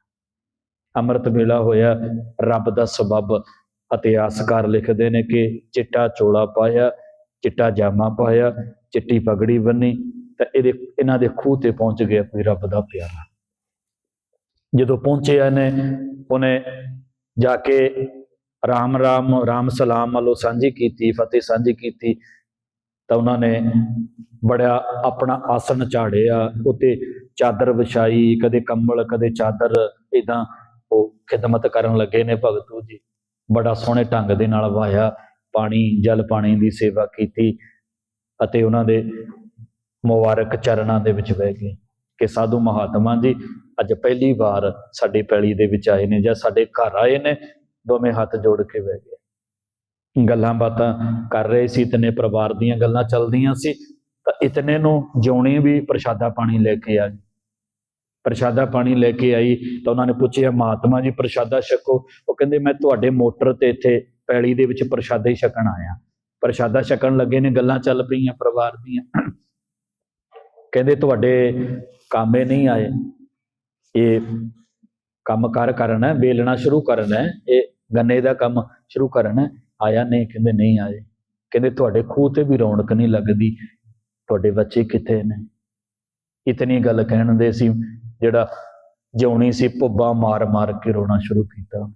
ਅੰਮ੍ਰਿਤ ਵੇਲਾ ਹੋਇਆ। ਰੱਬ ਦਾ ਸਬਬ ਇਤਿਹਾਸਕਾਰ ਲਿਖਦੇ ਨੇ ਕਿ ਚਿੱਟਾ ਚੋਲਾ ਪਾਇਆ, ਚਿੱਟਾ ਜਾਮਾ ਪਾਇਆ, ਚਿੱਟੀ ਪਗੜੀ ਬੰਨੀ ਤਾਂ ਇਹਦੇ, ਇਹਨਾਂ ਦੇ ਖੂਹ ਤੇ ਪਹੁੰਚ ਗਿਆ ਕੋਈ ਰੱਬ ਦਾ ਪਿਆਰਾ। ਜਦੋਂ ਪਹੁੰਚਿਆ ਨੇ ਉਹਨੇ ਜਾ ਕੇ ਰਾਮ ਰਾਮ ਰਾਮ ਸਲਾਮ ਵੱਲੋਂ ਸਾਂਝੀ ਕੀਤੀ, ਫਤਿਹ ਸਾਂਝੀ ਕੀਤੀ, ਤਾਂ ਉਹਨਾਂ ਨੇ ਬੜਾ ਆਪਣਾ ਆਸਨ ਝਾੜਿਆ ਉਤੇ ਚਾਦਰ ਵਿਛਾਈ, ਕਦੇ ਕੰਬਲ, ਕਦੇ ਚਾਦਰ ਇਦਾਂ ਉਹ ਖਿਦਮਤ ਕਰਨ ਲੱਗੇ ਨੇ ਭਗਤੂ ਜੀ। ਬੜਾ ਸੋਹਣੇ ਢੰਗ ਦੇ ਨਾਲ ਵਾਇਆ ਪਾਣੀ, ਜਲ ਪਾਣੀ ਦੀ ਸੇਵਾ ਕੀਤੀ ਅਤੇ ਉਹਨਾਂ ਦੇ ਮੁਬਾਰਕ ਚਰਨਾਂ ਦੇ ਵਿੱਚ ਬਹਿ ਗਏ ਕਿ ਸਾਧੂ ਮਹਾਤਮਾ ਜੀ, ਅੱਜ ਪਹਿਲੀ ਵਾਰ ਸਾਡੀ ਪੈਲੀ ਦੇ ਵਿੱਚ ਆਏ ਨੇ ਜਾਂ ਸਾਡੇ ਘਰ ਆਏ ਨੇ, ਦੋਵੇਂ ਹੱਥ ਜੋੜ ਕੇ ਬਹਿ ਗਏ। ਗੱਲਾਂ ਬਾਤਾਂ ਕਰ ਰਹੇ ਸੀ, ਇਤਨੇ ਪਰਿਵਾਰ ਦੀਆਂ ਗੱਲਾਂ ਚੱਲਦੀਆਂ ਸੀ, ਤਾਂ ਇਤਨੇ ਨੂੰ ਜਿਉਣੀ ਵੀ ਪ੍ਰਸ਼ਾਦਾ ਪਾਣੀ ਲੈ ਕੇ ਆ ਗਈ ਪ੍ਰਸ਼ਾਦਾ ਪਾਣੀ ਲੈ ਕੇ ਆਈ ਤਾਂ ਉਹਨਾਂ ਨੇ ਪੁੱਛਿਆ, ਮਹਾਤਮਾ ਜੀ, ਪ੍ਰਸ਼ਾਦਾ ਛਕੋ। ਉਹ ਕਹਿੰਦੇ, ਮੈਂ ਤੁਹਾਡੇ ਮੋਟਰ ਤੇ ਇੱਥੇ ਪੈਲੀ ਦੇ ਵਿੱਚ ਪ੍ਰਸ਼ਾਦਾ ਹੀ ਛਕਣ ਆਇਆ। ਪ੍ਰਸ਼ਾਦਾ ਛਕਣ ਲੱਗੇ ਨੇ, ਗੱਲਾਂ ਚੱਲ ਪਈਆਂ ਪਰਿਵਾਰ ਦੀਆਂ। ਕਹਿੰਦੇ, ਤੁਹਾਡੇ ਕਾਮੇ ਨਹੀਂ ਆਏ। ਇਹ ਕੰਮ ਕਾਰ ਕਰਨਾ ਹੈ, ਵੇਲਣਾ ਸ਼ੁਰੂ ਕਰਨਾ ਹੈ, ਇਹ ਗੰਨੇ ਦਾ ਕੰਮ ਸ਼ੁਰੂ ਕਰਨਾ ਹੈ। ਆਇਆ ਨਹੀਂ, ਕਹਿੰਦੇ, ਨਹੀਂ ਆਏ। ਕਹਿੰਦੇ, ਤੁਹਾਡੇ ਖੂਹ ਤੇ ਵੀ ਰੌਣਕ ਨਹੀਂ ਲੱਗਦੀ। ਤੁਹਾਡੇ ਬੱਚੇ ਕਿੱਥੇ ਨੇ? ਇਤਨੀ ਗੱਲ ਕਹਿਣ ਦੇ ਸੀ ਜਿਹੜਾ ਜਿਉਣੀ ਸੀ ਭੁੱਬਾ ਮਾਰ ਮਾਰ ਕੇ ਰੋਣਾ ਸ਼ੁਰੂ ਕੀਤਾ।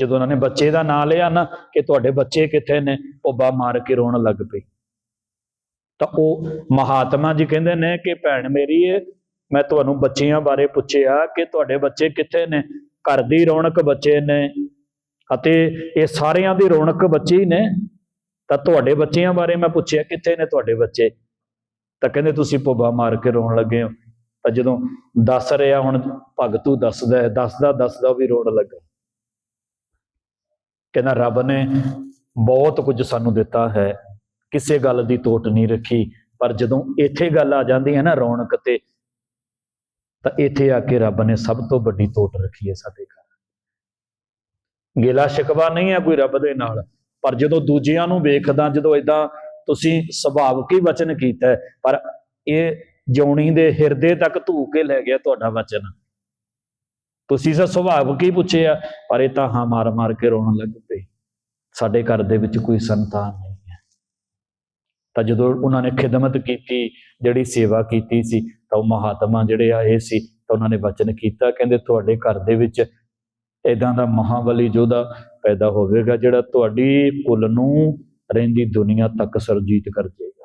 ਜਦੋਂ ਉਹਨਾਂ ਨੇ ਬੱਚੇ ਦਾ ਨਾਂ ਲਿਆ ਨਾ ਕਿ ਤੁਹਾਡੇ ਬੱਚੇ ਕਿੱਥੇ ਨੇ, ਭੁੱਬਾ ਮਾਰ ਕੇ ਰੋਣ ਲੱਗ ਪਈ ਤਾਂ ਉਹ ਮਹਾਤਮਾ ਜੀ ਕਹਿੰਦੇ ਨੇ ਕਿ ਭੈਣ ਮੇਰੀ ਇਹ ਮੈਂ ਤੁਹਾਨੂੰ ਬੱਚਿਆਂ ਬਾਰੇ ਪੁੱਛਿਆ ਕਿ ਤੁਹਾਡੇ ਬੱਚੇ ਕਿੱਥੇ ਨੇ? ਘਰ ਦੀ ਰੌਣਕ ਬੱਚੇ ਨੇ। ਅਤੇ ਇਹ ਸਾਰਿਆਂ ਦੀ ਰੌਣਕ ਬੱਚੇ ਹੀ ਨੇ। ਤਾਂ ਤੁਹਾਡੇ ਬੱਚਿਆਂ ਬਾਰੇ ਮੈਂ ਪੁੱਛਿਆ, ਕਿੱਥੇ ਨੇ ਤੁਹਾਡੇ ਬੱਚੇ? ਤਾਂ ਕਹਿੰਦੇ, ਤੁਸੀਂ ਭੁੱਬਾ ਮਾਰ ਕੇ ਰੋਣ ਲੱਗੇ ਹੋ। ਤਾਂ ਜਦੋਂ ਦੱਸ ਰਿਹਾ ਹੁਣ ਭਗਤੂ ਦੱਸਦਾ ਹੈ, ਦੱਸਦਾ ਦੱਸਦਾ ਵੀ ਰੋਣ ਲੱਗਾ। ਕਹਿੰਦਾ, ਰੱਬ ਨੇ ਬਹੁਤ ਕੁਝ ਸਾਨੂੰ ਦਿੱਤਾ ਹੈ, ਕਿਸੇ ਗੱਲ ਦੀ ਤੋਟ ਨਹੀਂ ਰੱਖੀ, ਪਰ ਜਦੋਂ ਇੱਥੇ ਗੱਲ ਆ ਜਾਂਦੀ ਹੈ ਨਾ ਰੌਣਕ ਤੇ, ਤਾਂ ਇੱਥੇ ਆ ਕੇ ਰੱਬ ਨੇ ਸਭ ਤੋਂ ਵੱਡੀ ਤੋਟ ਰੱਖੀ ਹੈ ਸਾਡੇ ਘਰ। ਗਿਲਾ ਸ਼ਿਕਵਾ ਨਹੀਂ ਹੈ ਕੋਈ ਰੱਬ ਦੇ ਨਾਲ, ਪਰ ਜਦੋਂ ਦੂਜਿਆਂ ਨੂੰ ਵੇਖਦਾ, ਜਦੋਂ ਇਦਾਂ ਤੁਸੀਂ ਸੁਭਾਵਕ ਹੀ ਵਚਨ ਕੀਤਾ ਪਰ ਇਹ ਜਿਉਣੀ ਦੇ ਹਿਰਦੇ ਤੱਕ ਧੂ ਕੇ ਲੈ ਗਿਆ ਤੁਹਾਡਾ ਵਚਨ। ਤੁਸੀਂ ਤਾਂ ਸੁਭਾਵਕ ਹੀ ਪੁੱਛਿਆ ਪਰ ਇਹ ਤਾਂ ਹਾਂ ਮਾਰ ਮਾਰ ਕੇ ਰੋਣ ਲੱਗ ਪਏ। ਸਾਡੇ ਘਰ ਦੇ ਵਿੱਚ ਕੋਈ ਸੰਤਾਨ ਨਹੀਂ ਹੈ। ਤਾਂ ਜਦੋਂ ਉਹਨਾਂ ਨੇ ਖਿਦਮਤ ਕੀਤੀ, ਜਿਹੜੀ ਸੇਵਾ ਕੀਤੀ ਸੀ, ਤਾਂ ਉਹ ਮਹਾਤਮਾ ਜਿਹੜੇ ਆਏ ਸੀ, ਤਾਂ ਉਹਨਾਂ ਨੇ ਵਚਨ ਕੀਤਾ, ਕਹਿੰਦੇ ਤੁਹਾਡੇ ਘਰ ਦੇ ਵਿੱਚ ਇਦਾਂ ਦਾ ਮਹਾਬਲੀ ਯੋਧਾ ਪੈਦਾ ਹੋਵੇਗਾ, ਜਿਹੜਾ ਤੁਹਾਡੀ ਕੁੱਲ ਨੂੰ ਰਹਿੰਦੀ ਦੁਨੀਆ ਤੱਕ ਸਰਜੀਤ ਕਰ ਜਾਏਗਾ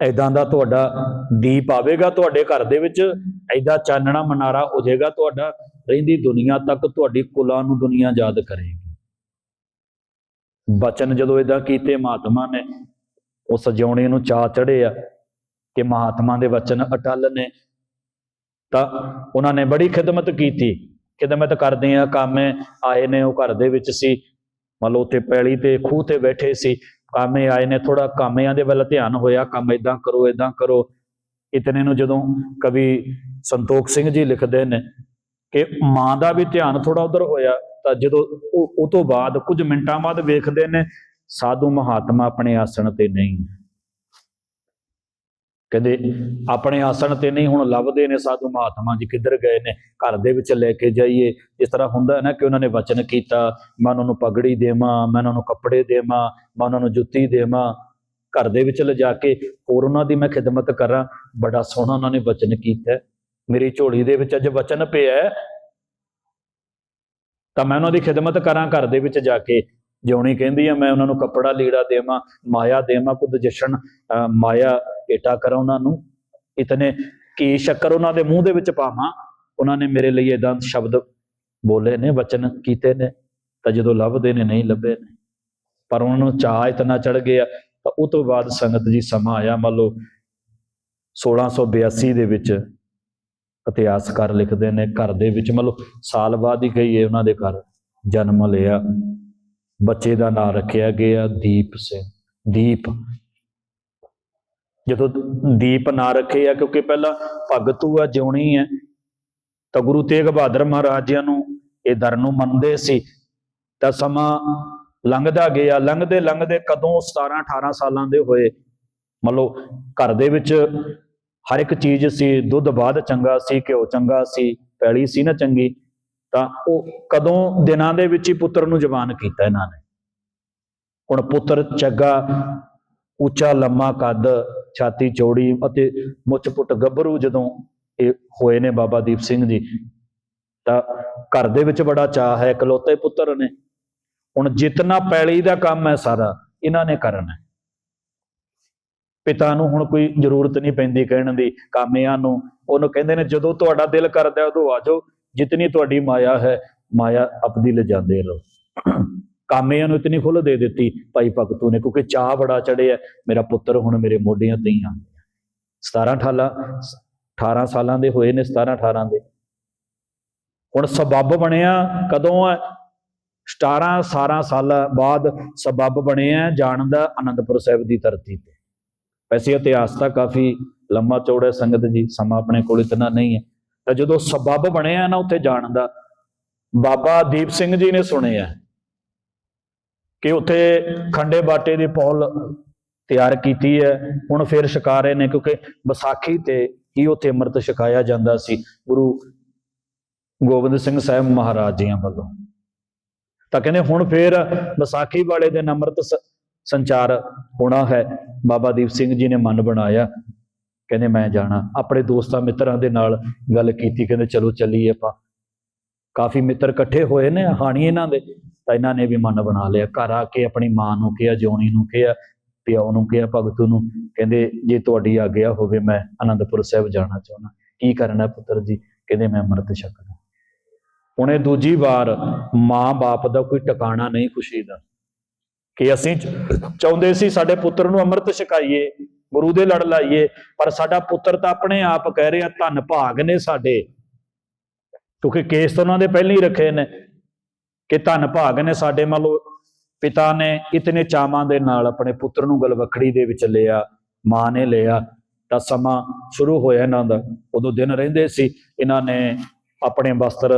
ਐਦਾਂ ਦਾ ਤੁਹਾਡਾ ਦੀਪ ਆਵੇਗਾ ਤੁਹਾਡੇ ਘਰ ਦੇ ਵਿੱਚ ਐਦਾਂ ਚਾਨਣਾ ਮਨਾਰਾ ਹੋ ਜਾਏਗਾ ਤੁਹਾਡਾ, ਰਹਿੰਦੀ ਦੁਨੀਆ ਤੱਕ ਤੁਹਾਡੀ ਕੁਲਾਂ ਨੂੰ ਦੁਨੀਆ ਯਾਦ ਕਰੇਗੀ। ਬਚਨ ਜਦੋਂ ਇਦਾਂ ਕੀਤੇ ਮਹਾਤਮਾ ਨੇ, ਉਹ ਸਜਾਉਣੇ ਨੂੰ ਚਾ ਚੜੇ ਆ ਕਿ ਮਹਾਤਮਾ ਦੇ ਵਚਨ ਅਟਲ ਨੇ। ਤਾਂ ਉਹਨਾਂ ਨੇ ਬੜੀ ਖਿਦਮਤ ਕੀਤੀ। ਖਿਦਮਤ ਕਰਦੇ ਆ, ਕੰਮ ਆਏ ਨੇ ਉਹ ਘਰ ਦੇ ਵਿੱਚ ਸੀ। ਮੰਨ ਲਓ ਉੱਥੇ ਪੈਲੀ ਤੇ ਖੂਹ ਤੇ ਬੈਠੇ ਸੀ। ਕਾਮੇ ਆਏ ਨੇ ਥੋੜਾ ਕਾਮਿਆਂ ਦੇ ਵੱਲ ਧਿਆਨ ਹੋਇਆ, ਕੰਮ ਇਦਾਂ ਕਰੋ ਇਦਾਂ ਕਰੋ। ਇਤਨੇ ਨੂੰ ਜਦੋਂ ਕਵੀ ਸੰਤੋਖ ਸਿੰਘ ਜੀ ਲਿਖਦੇ ਨੇ ਕਿ ਮਾਂ ਦਾ ਵੀ ਧਿਆਨ ਥੋੜਾ ਉਧਰ ਹੋਇਆ, ਤਾਂ ਜਦੋਂ ਉਹ ਤੋਂ ਬਾਅਦ ਕੁਝ ਮਿੰਟਾਂ ਬਾਅਦ ਵੇਖਦੇ ਨੇ, ਸਾਧੂ ਮਹਾਤਮਾ ਆਪਣੇ ਆਸਣ ਤੇ ਨਹੀਂ। ਕਹਿੰਦੇ ਆਪਣੇ ਆਸਣ ਤੇ ਨਹੀਂ ਹੁਣ ਲੱਭਦੇ ਨੇ ਸਾਧੂ ਮਹਾਤਮਾ ਜੀ, ਕਿੱਧਰ ਗਏ ਨੇ? ਘਰ ਦੇ ਵਿੱਚ ਲੈ ਕੇ ਜਾਈਏ। ਇਸ ਤਰ੍ਹਾਂ ਹੁੰਦਾ ਹੈ ਨਾ ਕਿ ਉਹਨਾਂ ਨੇ ਵਚਨ ਕੀਤਾ, ਮੈਂ ਉਹਨਾਂ ਨੂੰ ਪਗੜੀ ਦੇਵਾਂ, ਮੈਂ ਉਹਨਾਂ ਨੂੰ ਕੱਪੜੇ ਦੇਵਾਂ, ਮੈਂ ਉਹਨਾਂ ਨੂੰ ਜੁੱਤੀ ਦੇਵਾਂ। ਘਰ ਦੇ ਵਿੱਚ ਲਿਜਾ ਕੇ ਹੋਰ ਉਹਨਾਂ ਦੀ ਮੈਂ ਖਿਦਮਤ ਕਰਾਂ। ਬੜਾ ਸੋਹਣਾ ਉਹਨਾਂ ਨੇ ਵਚਨ ਕੀਤਾ ਮੇਰੀ ਝੋਲੀ ਦੇ ਵਿੱਚ ਅੱਜ ਵਚਨ ਪਿਆ ਤਾਂ ਮੈਂ ਉਹਨਾਂ ਦੀ ਖਿਦਮਤ ਕਰਾਂ ਘਰ ਦੇ ਵਿੱਚ ਜਾ ਕੇ। ਜਿਉਣੀ ਕਹਿੰਦੀ ਆ, ਮੈਂ ਉਹਨਾਂ ਨੂੰ ਕੱਪੜਾ ਲੀੜਾ ਦੇਵਾਂ, ਮਾਇਆ ਦੇਵਾਂ ਕੁਦ ਜਸ਼ਨ ਮਾਇਆ ਏਟਾ ਕਰਾਂ ਉਹਨਾਂ ਨੂੰ। ਇਤਨੇ ਕੀ ਸ਼ੱਕਰ ਉਹਨਾਂ ਦੇ ਮੂੰਹ ਦੇ ਵਿੱਚ ਪਾਵਾਂ? ਉਹਨਾਂ ਨੇ ਮੇਰੇ ਲਈ ਇਦਾਂ ਸ਼ਬਦ ਬੋਲੇ ਨੇ, ਵਚਨ ਕੀਤੇ ਨੇ, ਤਾਂ ਜਦੋਂ ਲੱਭਦੇ ਨੇ, ਨਹੀਂ ਲੱਭੇ ਨੇ। ਪਰ ਉਹਨਾਂ ਨੂੰ ਚਾਹ ਇਤਨਾ ਚੜ ਗਿਆ, ਤਾਂ ਉਹ ਤੋਂ ਬਾਅਦ ਸੰਗਤ ਜੀ ਸਮਾਂ ਆਇਆ, ਮੰਨ ਲਓ 1682 ਦੇ ਵਿੱਚ ਇਤਿਹਾਸਕਾਰ ਲਿਖਦੇ ਨੇ, ਘਰ ਦੇ ਵਿੱਚ ਮੰਨ ਲਓ ਸਾਲ ਬਾਅਦ ਹੀ ਗਈ ਹੈ ਉਹਨਾਂ ਦੇ ਘਰ, ਜਨਮ ਲਿਆ। ਬੱਚੇ ਦਾ ਨਾਂ ਰੱਖਿਆ ਗਿਆ ਦੀਪ ਸਿੰਘ। ਦੀਪ। ਜਦੋਂ ਦੀਪ ਨਾਂ ਰੱਖੇ ਆ, ਕਿਉਂਕਿ ਪਹਿਲਾਂ ਭਗਤੂ ਆ ਜਿਉਣੀ ਹੈ ਤਾਂ ਗੁਰੂ ਤੇਗ ਬਹਾਦਰ ਮਹਾਰਾਜਿਆਂ ਨੂੰ ਇਹ ਦਰ ਨੂੰ ਮੰਨਦੇ ਸੀ। ਤਾਂ ਸਮਾਂ ਲੰਘਦਾ ਗਿਆ। ਲੰਘਦੇ ਲੰਘਦੇ ਕਦੋਂ? 17 18 ਸਾਲਾਂ ਦੇ ਹੋਏ। ਮੰਨ ਘਰ ਦੇ ਵਿੱਚ ਹਰ ਇੱਕ ਚੀਜ਼ ਸੀ। ਦੁੱਧ ਬਾਅਦ ਚੰਗਾ ਸੀ, ਘਿਓ ਚੰਗਾ ਸੀ, ਪੈਲੀ ਸੀ ਨਾ ਚੰਗੀ। ਤਾਂ ਉਹ ਕਦੋਂ ਦਿਨਾਂ ਦੇ ਵਿੱਚ ਹੀ ਪੁੱਤਰ ਨੂੰ ਜਵਾਨ ਕੀਤਾ ਇਹਨਾਂ ਨੇ। ਹੁਣ ਪੁੱਤਰ ਚੱਗਾ, ਉੱਚਾ, ਲੰਮਾ ਕੱਦ, ਛਾਤੀ ਚੌੜੀ ਅਤੇ ਮੁੱਛ ਪੁੱਟ ਗੱਭਰੂ ਜਦੋਂ ਇਹ ਹੋਏ ਨੇ ਬਾਬਾ ਦੀਪ ਸਿੰਘ ਜੀ, ਤਾਂ ਘਰ ਦੇ ਵਿੱਚ ਬੜਾ ਚਾਹ ਹੈ, ਇਕਲੌਤੇ ਪੁੱਤਰ ਨੇ। ਹੁਣ ਜਿਤਨਾ ਪੈਲੀ ਦਾ ਕੰਮ ਹੈ ਸਾਰਾ, ਇਹਨਾਂ ਨੇ ਕਰਨਾ ਪਿਤਾ ਨੂੰ ਹੁਣ ਕੋਈ ਜ਼ਰੂਰਤ ਨਹੀਂ ਪੈਂਦੀ ਕਹਿਣ ਦੀ, ਕਾਮਿਆਂ ਨੂੰ, ਉਹਨੂੰ ਕਹਿੰਦੇ ਨੇ, ਜਦੋਂ ਤੁਹਾਡਾ ਦਿਲ ਕਰਦਾ ਉਦੋਂ ਆ ਜਾਓ। ਜਿਤਨੀ ਤੁਹਾਡੀ ਮਾਇਆ ਹੈ, ਮਾਇਆ ਆਪਦੀ ਲੈ ਰਹੋ। ਕਾਮਿਆਂ ਨੂੰ ਇਤਨੀ ਖੁੱਲ ਦੇ ਦਿੱਤੀ ਭਾਈ ਭਗਤੂ ਨੇ, ਕਿਉਂਕਿ ਚਾਹ ਬੜਾ ਚੜਿਆ ਮੇਰਾ ਪੁੱਤਰ ਹੁਣ ਮੇਰੇ ਮੋਢਿਆਂ ਤੇ ਹੀ ਆ। 17 18 18 ਸਾਲਾਂ ਦੇ ਹੋਏ ਨੇ 17 18 ਦੇ। ਹੁਣ ਸਬੱਬ ਬਣਿਆ ਕਦੋਂ ਹੈ 17 17 ਸਾਲਾਂ ਬਾਅਦ ਸਬੱਬ ਬਣਿਆ ਜਾਣ ਦਾ ਅਨੰਦਪੁਰ ਸਾਹਿਬ ਦੀ ਧਰਤੀ ਤੇ। ਵੈਸੇ ਇਤਿਹਾਸ ਤਾਂ ਕਾਫੀ ਲੰਮਾ ਚੌੜਾ ਸੰਗਤ ਜੀ, ਸਮਾਂ ਆਪਣੇ ਕੋਲ ਇਤਨਾ ਨਹੀਂ ਹੈ। ਤਾਂ ਜਦੋਂ ਸਬੱਬ ਬਣਿਆ ਨਾ ਉੱਥੇ ਜਾਣ ਦਾ, ਬਾਬਾ ਦੀਪ ਸਿੰਘ ਜੀ ਨੇ ਸੁਣਿਆ ਕਿ ਉੱਥੇ ਖੰਡੇ ਬਾਟੇ ਦੀ ਪੌਲ ਤਿਆਰ ਕੀਤੀ ਹੈ। ਹੁਣ ਫਿਰ ਸ਼ਿਕਾਰੇ ਨੇ ਕਿਉਂਕਿ ਵਿਸਾਖੀ ਤੇ ਹੀ ਉੱਥੇ ਅੰਮ੍ਰਿਤ ਛਕਾਇਆ ਜਾਂਦਾ ਸੀ ਗੁਰੂ ਗੋਬਿੰਦ ਸਿੰਘ ਸਾਹਿਬ ਮਹਾਰਾਜ ਜੀਆਂ ਵੱਲੋਂ। ਤਾਂ ਕਹਿੰਦੇ ਹੁਣ ਫਿਰ ਵਿਸਾਖੀ ਵਾਲੇ ਦਿਨ ਅੰਮ੍ਰਿਤ ਸ- ਸੰਚਾਰ ਹੋਣਾ ਹੈ। ਬਾਬਾ ਦੀਪ ਸਿੰਘ ਜੀ ਨੇ ਮਨ ਬਣਾਇਆ। ਕਹਿੰਦੇ ਮੈਂ ਜਾਣਾ। ਆਪਣੇ ਦੋਸਤਾਂ ਮਿੱਤਰਾਂ ਦੇ ਨਾਲ ਗੱਲ ਕੀਤੀ, ਕਹਿੰਦੇ ਚਲੋ ਚੱਲੀਏ ਆਪਾਂ। ਕਾਫੀ ਮਿੱਤਰ ਇਕੱਠੇ ਹੋਏ ਨੇ, ਹਾਣੀ ਇਹਨਾਂ ਦੇ, ਤਾਂ ਇਹਨਾਂ ਨੇ ਵੀ ਮਨ ਬਣਾ ਲਿਆ। ਘਰ ਆ ਕੇ ਆਪਣੀ ਮਾਂ ਨੂੰ ਕਿਹਾ, ਜਿਉਣੀ ਨੂੰ ਕਿਹਾ, ਪਿਓ ਨੂੰ ਕਿਹਾ, ਭਗਤ ਨੂੰ, ਕਹਿੰਦੇ ਜੇ ਤੁਹਾਡੀ ਆਗਿਆ ਹੋਵੇ ਮੈਂ ਅਨੰਦਪੁਰ ਸਾਹਿਬ ਜਾਣਾ ਚਾਹੁੰਦਾ। ਕੀ ਕਰਨਾ ਪੁੱਤਰ ਜੀ? ਕਹਿੰਦੇ ਮੈਂ ਅੰਮ੍ਰਿਤ ਛਕਣਾ ਹੁਣ ਦੂਜੀ ਵਾਰ ਮਾਂ-ਬਾਪ ਦਾ ਕੋਈ ਟਿਕਾਣਾ ਨਹੀਂ ਖੁਸ਼ੀ ਦਾ। ਕਿ ਅਸੀਂ ਚਾਹੁੰਦੇ ਸੀ ਸਾਡੇ ਪੁੱਤਰ ਨੂੰ ਅੰਮ੍ਰਿਤ ਛਕਾਈਏ ਗੁਰੂ ਦੇ ਲੜ ਲਾਈਏ, ਪਰ ਸਾਡਾ ਪੁੱਤਰ ਤਾਂ ਆਪਣੇ ਆਪ ਕਹਿ ਰਿਹਾ, ਧੰਨ ਭਾਗ ਨੇ ਸਾਡੇ। ਕਿਉਂਕਿ ਕੇਸ ਤਾਂ ਉਹਨਾਂ ਦੇ ਪਹਿਲਾਂ ਹੀ ਰੱਖੇ ਨੇ ਕਿ ਧੰਨ ਭਾਗ ਨੇ ਸਾਡੇ। ਮੰਨ ਲਓ ਪਿਤਾ ਨੇ ਇਤਨੇ ਚਾਵਾਂ ਦੇ ਨਾਲ ਆਪਣੇ ਪੁੱਤਰ ਨੂੰ ਗਲਵਖੜੀ ਦੇ ਵਿੱਚ ਲਿਆ, ਮਾਂ ਨੇ ਲਿਆ, ਤਾਂ ਸਮਾਂ ਸ਼ੁਰੂ ਹੋਇਆ ਇਹਨਾਂ ਦਾ। ਉਦੋਂ ਦਿਨ ਰਹਿੰਦੇ ਸੀ, ਇਹਨਾਂ ਨੇ ਆਪਣੇ ਵਸਤਰ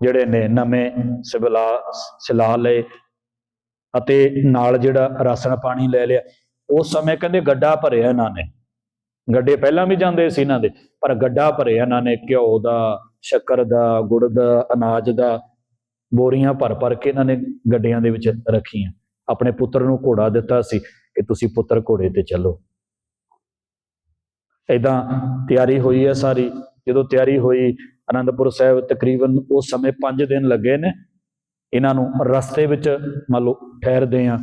ਜਿਹੜੇ ਨੇ ਨਵੇਂ ਸਿਵਲਾ ਸਿਲਾ ਲਏ ਅਤੇ ਨਾਲ ਜਿਹੜਾ ਰਾਸ਼ਨ ਪਾਣੀ ਲੈ ਲਿਆ। ਉਸ ਸਮੇਂ ਕਹਿੰਦੇ ਗੱਡਾ ਭਰਿਆ ਇਹਨਾਂ ਨੇ। ਗੱਡੇ ਪਹਿਲਾਂ ਵੀ ਜਾਂਦੇ ਸੀ ਇਹਨਾਂ ਦੇ, ਪਰ ਗੱਡਾ ਭਰਿਆ ਇਹਨਾਂ ਨੇ, ਘਿਓ ਦਾ, ਸ਼ੱਕਰ ਦਾ, ਗੁੜ ਦਾ, ਅਨਾਜ ਦਾ, ਬੋਰੀਆਂ ਭਰ ਭਰ ਕੇ ਇਹਨਾਂ ਨੇ ਗੱਡਿਆਂ ਦੇ ਵਿੱਚ ਰੱਖੀਆਂ। ਆਪਣੇ ਪੁੱਤਰ ਨੂੰ ਘੋੜਾ ਦਿੱਤਾ ਸੀ ਕਿ ਤੁਸੀਂ ਪੁੱਤਰ ਘੋੜੇ ਤੇ ਚੱਲੋ। ਇਦਾਂ ਤਿਆਰੀ ਹੋਈ ਹੈ ਸਾਰੀ। ਜਦੋਂ ਤਿਆਰੀ ਹੋਈ, ਅਨੰਦਪੁਰ ਸਾਹਿਬ ਤਕਰੀਬਨ ਉਸ ਸਮੇਂ 5 ਦਿਨ ਲੱਗੇ ਨੇ। ਇਹਨਾਂ ਨੂੰ ਰਸਤੇ ਵਿੱਚ ਮੰਨ ਲਓ ਠਹਿਰਦੇ ਆ